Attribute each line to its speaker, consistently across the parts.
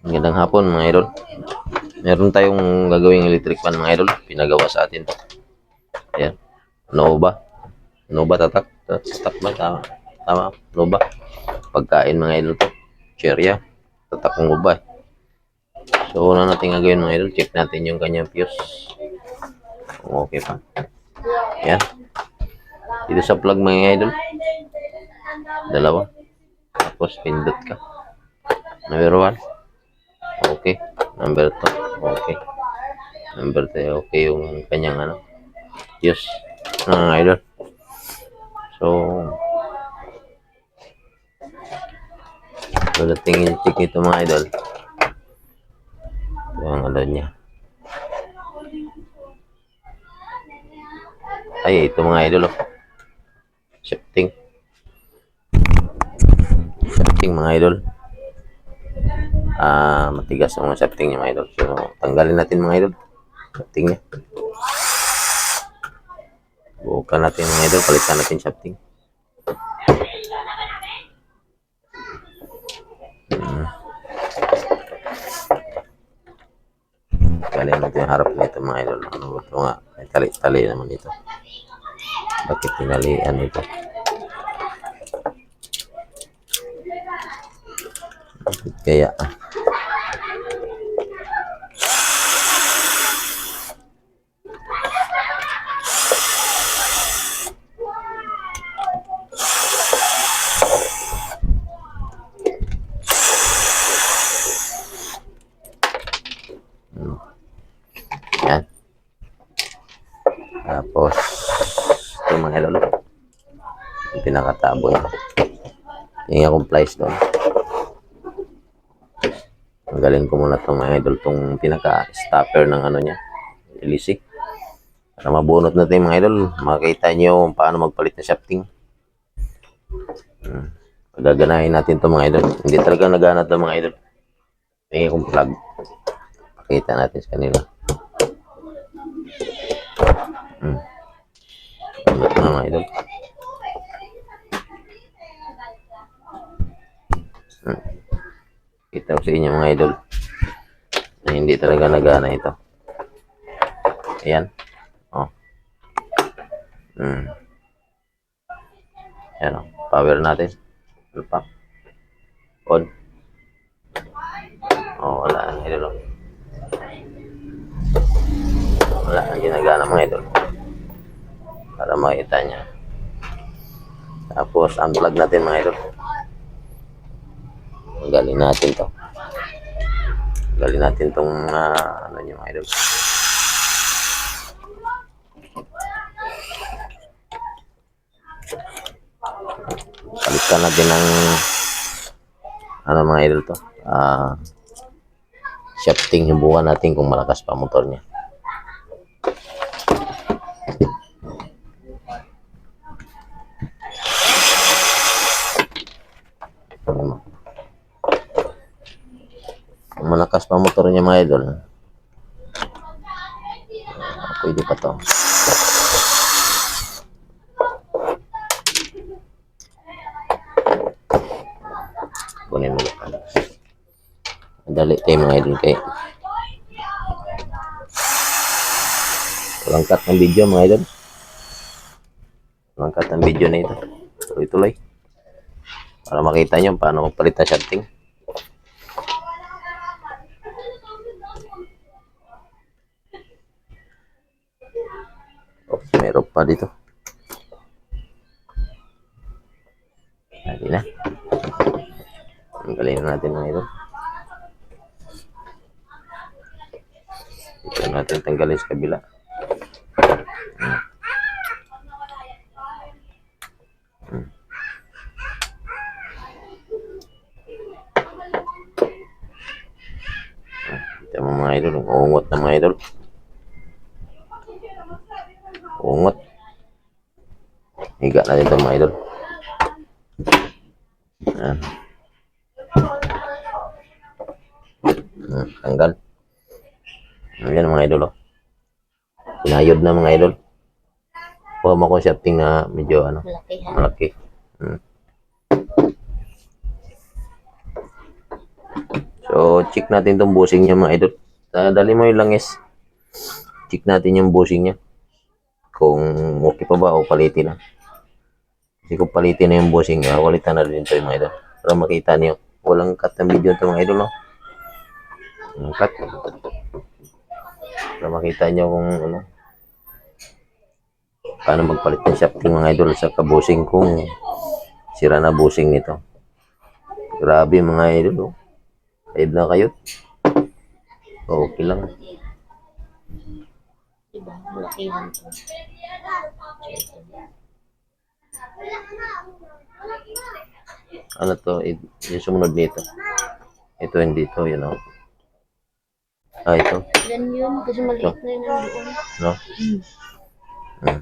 Speaker 1: Magandang hapon mga idol. Meron tayong gagawing electric fan mga idol. Pinagawa sa atin to. Ayan. Nova. Nova tatak. Tatak ba? Tama. Tama. Nova. Pagkain mga idol to. Cherya. Tatak ng Nova. So una natin gagawin mga idol. Check natin yung kanyang fuse. Kung okay pa. Ayan. Dito sa plug mga idol. Dalawa. Tapos pindot ka. Number one. Okay. Number 2. Okay. Number 3. Okay yung kanyang ano. Yes. Mga idol. So, so tingin check ito mga idol. Ito yung ano niya. Ay, ito mga idol. Oh. Shifting. Shifting mga idol ah matigas ang mga shafting niya mga idol. So, tanggalin natin mga idol. Shafting niya. Bukan natin mga idol, palitan natin shafting. Hmm. Natin yung harap nito mga idol. Ano ba ito nga? May tali-tali naman ito. Bakit tinalian ito? Bakit kaya? Hmm. Itong pinaka-stopper ng ano niya, LC. Para mabunot natin mga idol, makita nyo paano magpalit ng shafting. Hmm. Pagaganahin natin itong mga idol. Hindi talaga nagana ito mga idol. May akong plug. Pakita natin sa kanila. Hmm. Na mga idol? Hmm. Kita ko sa inyo mga idol na hindi talaga nagana ito. Ayan. Oh. Hmm. Ayan oh. Power natin. Ano? On. Oh, wala. Idol oh. Wala. Hindi nagana mga idol. Para makita niya. Tapos, unplug natin mga idol. Tanggalin natin to. Tanggalin natin tong ah, ano yung idol. Palitan natin ng ano mga idol to. Ah shifting hibukan natin kung malakas pa motor niya. Malakas pa motor niya mga idol. pwede pa to. Kunin mo. Dali tayo mga idol kay. Walang cut ng video mga idol. Walang cut ng video na ito. Tuloy-tuloy. Para makita nyo paano magpalit ng shunting. Pa dito. Hindi na. Tanggalin na natin mga ito. Dito natin tanggalin sa kabila. Hmm. Hmm. Ito mo mga idol, uungot na mga idol. Uungot. Higa natin ito mga idol. Hmm, tanggal. Ayan mga idol. Oh. Pinayod na mga idol. Kuha mo ko shafting na medyo ano,
Speaker 2: Malaki ha.
Speaker 1: malaki. Hmm. So, check natin tong bushing niya mga idol. Ah, dali mo yung langis. Check natin yung bushing niya. Kung okay pa ba o palitin na. Kasi palitin na yung bushing niya, walitan na rin ito yung mga idol. Para makita niyo. Walang cut ng video ito mga idol? Walang cut. Para makita niyo kung ano. Paano magpalit ng shafting mga idol sa kabusing kung sira na busing nito. Grabe mga idol, oh. Live na kayo. Okay lang.
Speaker 2: Diba? Malakihan to.
Speaker 1: Ano to? Yung sumunod nito. Ito hindi to, you know. Ah, ito.
Speaker 2: Yan yun. Kasi maliit na yun ang doon.
Speaker 1: No?
Speaker 2: Mm.
Speaker 1: Hmm.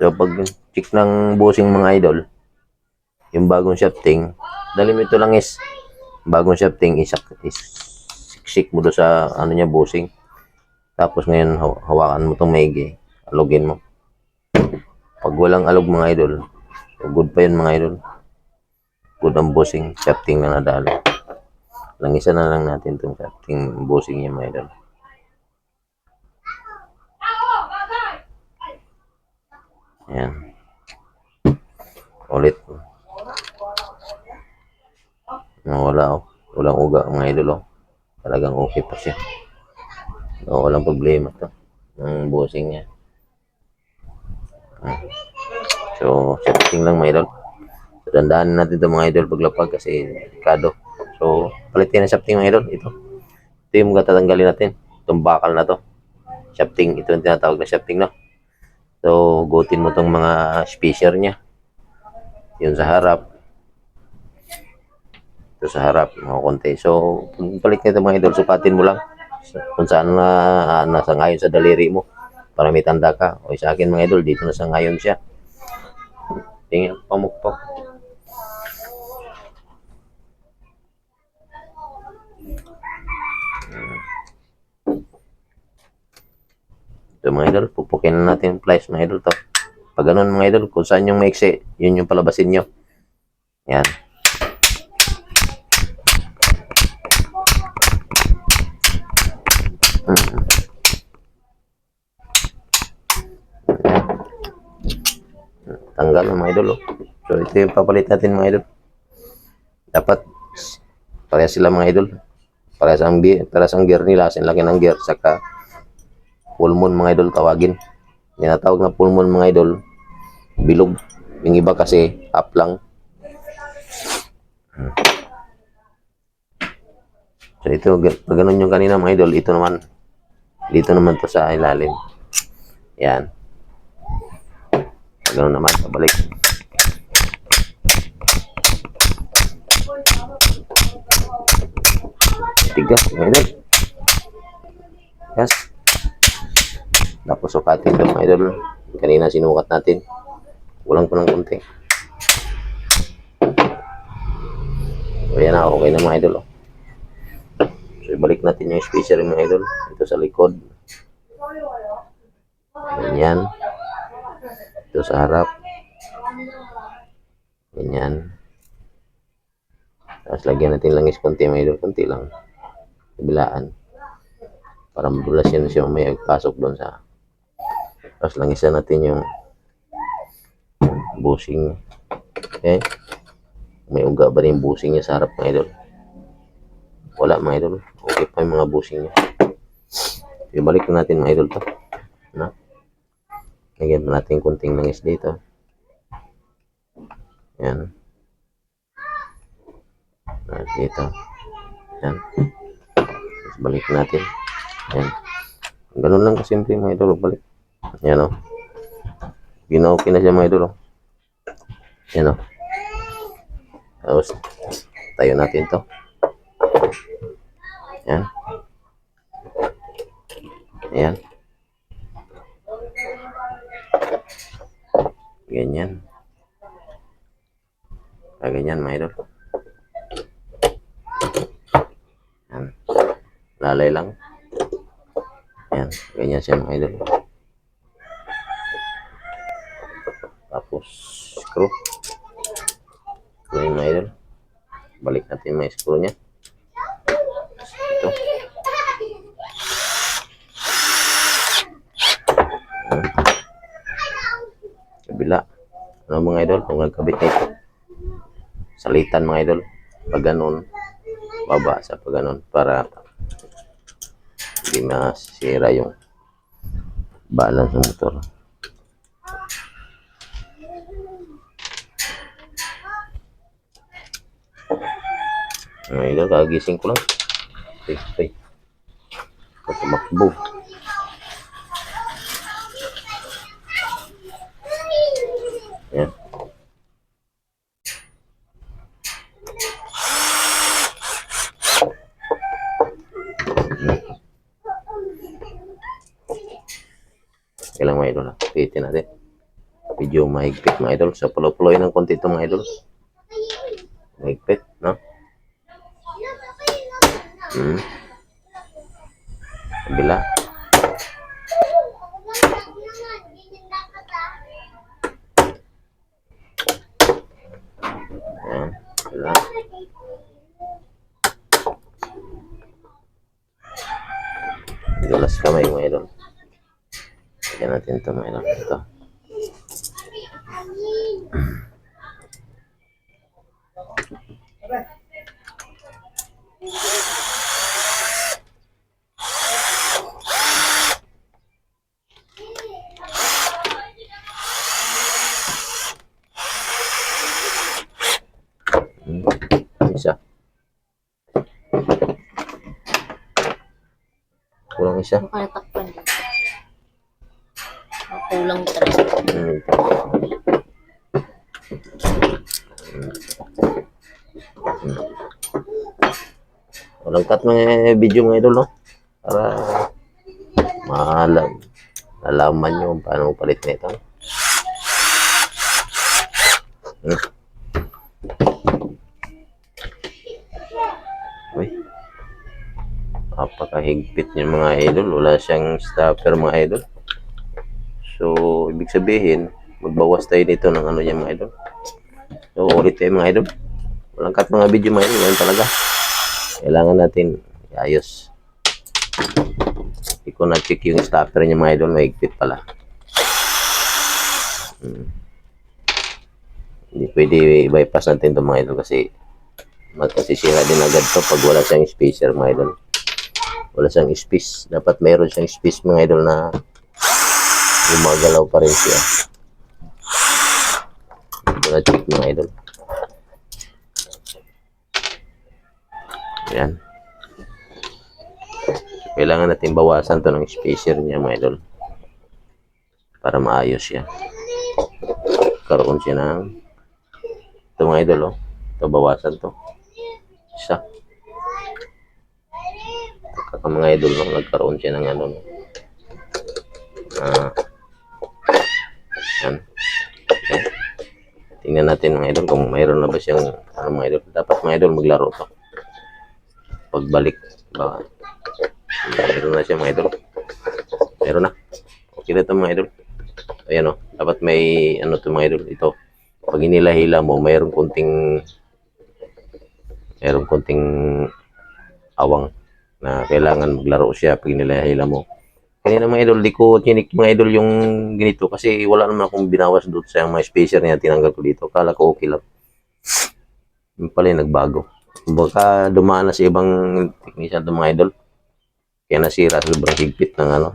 Speaker 1: So, pag check ng busing mga idol, yung bagong shafting, dali mo ito lang is, bagong shafting, isak, is, siksik mo do sa, ano niya, busing. Tapos ngayon, haw- hawakan mo itong maigi, alugin mo. Pag walang alog mga idol, so good pa yun mga idol. Good ang busing, shafting na nadali. Langisan na lang natin itong shafting busing niya mga idol. Ayan. Ulit. Wala oh. Walang uga mga idol oh. Talagang okay pa siya. No, walang problema to. Ang busing niya. Hmm. So, setting lang mga idol. So, natin ito mga idol paglapag kasi kado. So, palitin ang shafting mga idol. Ito. Ito yung mga tatanggalin natin. Itong bakal na to. Shafting. Ito yung tinatawag na shafting no. So, gutin mo tong mga spacer niya. Yun sa harap. Ito sa harap, mga konti. So, balik nito mga idol, sukatin mo lang. Kung saan na ah, nasa ngayon sa daliri mo. Para may tanda ka. O sa akin mga idol, dito na sa ngayon siya. Tingnan, pamukpok. Ito mga idol, pupukin na natin yung plies mga idol to. Pag ganun mga idol, kung saan yung maiksi, yun yung palabasin nyo. Yan. Tanggal ng mga idol. Oh. So ito yung papalit natin mga idol. Dapat pareha sila mga idol. Pareha ang, parehas ang gear nila, sin laki ng gear, saka full moon mga idol tawagin. Tinatawag na full moon mga idol, bilog. Yung iba kasi up lang. So ito, ganun yung kanina mga idol, ito naman, dito naman to sa ilalim. Yan. Ganun naman, pabalik. Tigas, mga idol. Yes. Tapos sukatin ito mga idol. Kanina sinukat natin. Kulang pa ng konti. So yan na, okay na mga idol. Oh. So ibalik natin yung spacer mga idol. Ito sa likod. Ganyan. Ito sa harap. Ganyan. Tapos lagyan natin langis konti mga idol. Konti lang. Kabilaan. Para madulas yan siya may pasok doon sa tapos langisan natin yung busing okay may uga ba rin busing niya sa harap mga idol wala mga idol okay pa yung mga busing niya ibalik na natin mga idol to na lagyan pa natin kunting langis dito yan at dito yan tapos balik natin yan ganun lang kasimple mga idol balik yan o. Ginauki na siya mga idol o. Yan o. Tapos, tayo natin to. Yan. Yan. Ganyan. Ah, ganyan mga idol. Yan. Lalay lang. Yan. Ganyan siya mga idol. Tapos, screw. screw yung idol. Balik natin mga screw niya. Ano mga idol, kung nagkabit na ito. Salitan mga idol. Pag ganun, baba sa pag ganun para hindi masira yung balance ng motor. Mga idol, kagising ko lang. Okay, okay. Tumakbo. Yan. Mga idol. Pitin natin. Medyo mahigpit mga idol. Sa pulo-puloy ng konti ito mga idol. Mahigpit, no? Hmm. Kabila. Ayan. Kabila. Dulas kamay mga idol. Lagyan natin ito mga idol. Ito. Hmm. Isa. Kulang isa.
Speaker 2: Baka natakpan Makulang talaga.
Speaker 1: Hmm. Walang cut mga video mga idol, no? Para maalam, nalaman nyo paano palit nito. Hmm. Uy. Napakahigpit niya mga idol. Wala siyang stopper mga idol. So, ibig sabihin, magbawas tayo dito ng ano yan mga idol. So, ulit tayo mga idol. Walang cut mga video mga idol. Yan talaga. Kailangan natin iayos. Hindi ko na-check yung stopper niya mga idol. Mahigpit pala. Hmm. Hindi pwede bypass natin ito mga idol kasi magkasisira din agad to pag wala siyang spacer mga idol. Wala siyang space. Dapat mayroon siyang space mga idol na gumagalaw pa rin siya. Na check mga idol. Ayan. Kailangan natin bawasan to ng spacer niya mga idol. Para maayos siya. Karoon siya ng ito mga idol oh. Ito bawasan to. Isa. Kaka mga idol no, nagkaroon siya ng ano no. Ah. Yan. Okay. Tingnan natin mga idol kung mayroon na ba siyang ano mga idol. Dapat mga idol maglaro to. Pagbalik ba mayroon na siya mga idol. Meron na. Okay na to mga idol. Ayan o. Dapat may ano to mga idol. Ito. Pag inilahila mo, mayroong konting mayroong konting awang na kailangan maglaro siya pag inilahila mo. Kanina mga idol, di ko chinik mga idol yung ganito kasi wala naman akong binawas doon sa mga spacer niya tinanggal ko dito. Kala ko okay lang. Yung pala yung nagbago. Baka dumaan na sa ibang technician to mga idol. Kaya nasira sobrang higpit ng ano.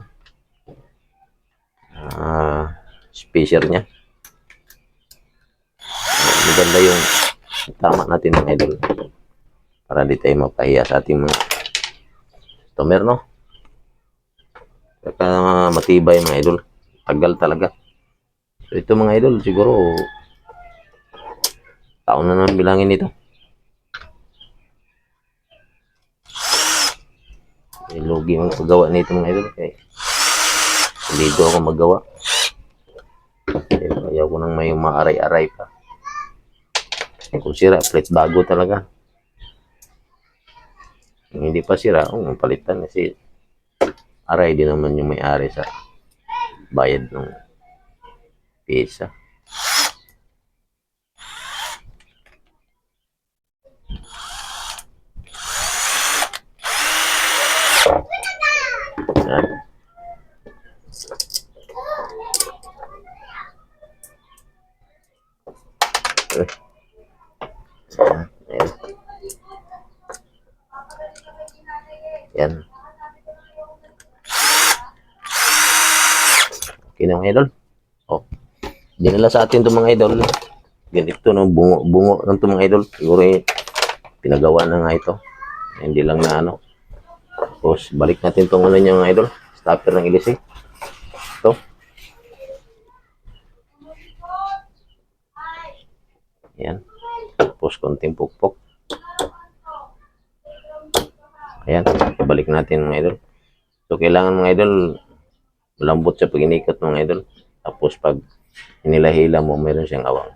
Speaker 1: Ah, spacer niya. Maganda yung tama natin mga idol. Para di tayo mapahiya sa ating mga customer, no? Kaya matibay mga idol. Tagal talaga. So ito mga idol, siguro taon na naman bilangin ito. Eh, lugi ang paggawa nito mga idol. Kaya hindi do ako magawa. Kaya ayaw ko nang may maaray-aray pa. Eh, kung sira, plate bago talaga. Kung hindi pa sira, oh, palitan kasi Aray din naman yung may-ari sa bayad ng pesa. Thank mga idol. Oh. Dinala sa atin itong mga idol. Ganito no, bungo, bungo ng itong mga idol. Siguro eh, pinagawa na nga ito. Hindi lang na ano. Tapos balik natin itong ano niya idol. Stopper ng ilisi. Ito. Ayan. Tapos konting pukpok. Ayan. Balik natin mga idol. So kailangan mga idol malambot siya pag inikot mga idol. Tapos pag hinila-hila mo, meron siyang awang.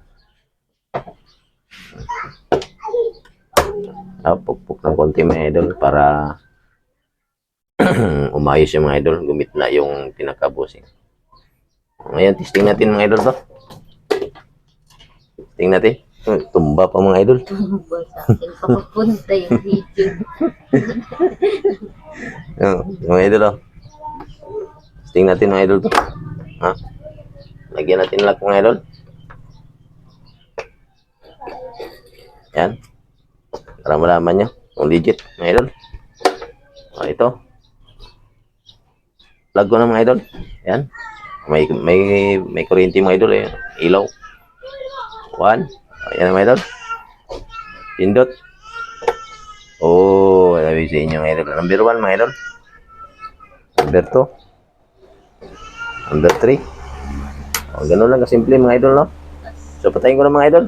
Speaker 1: Ah, pukpok ng konti mga idol para umayos yung mga idol. Gumit na yung pinakabusing. Ngayon, testing natin mga idol to. Testing natin. Tumba pa mga idol.
Speaker 2: Tumba sa akin. Papapunta yung video.
Speaker 1: Oh, mga idol oh. Testing natin mga idol to. Ha? Lagyan natin lock mga idol. Yan. Para malaman nyo kung legit mga idol. O ito. Plug ko na mga idol. Yan. May may may kuryente mga idol eh. Ilaw. One. O, yan mga idol. Pindot. Oh, sabi sa inyo mga idol. Number one mga idol. Number two. Number three. O, ganun lang kasimple mga idol, no? So, patayin ko na mga idol.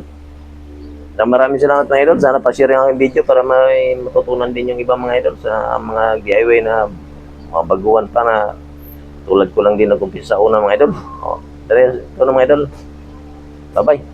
Speaker 1: So, maraming salamat mga idol. Sana pa-share aking video para may matutunan din yung ibang mga idol sa mga DIY na mga baguhan pa na tulad ko lang din nag-umpisa sa una mga idol. O, dali, ito na mga idol. Bye-bye.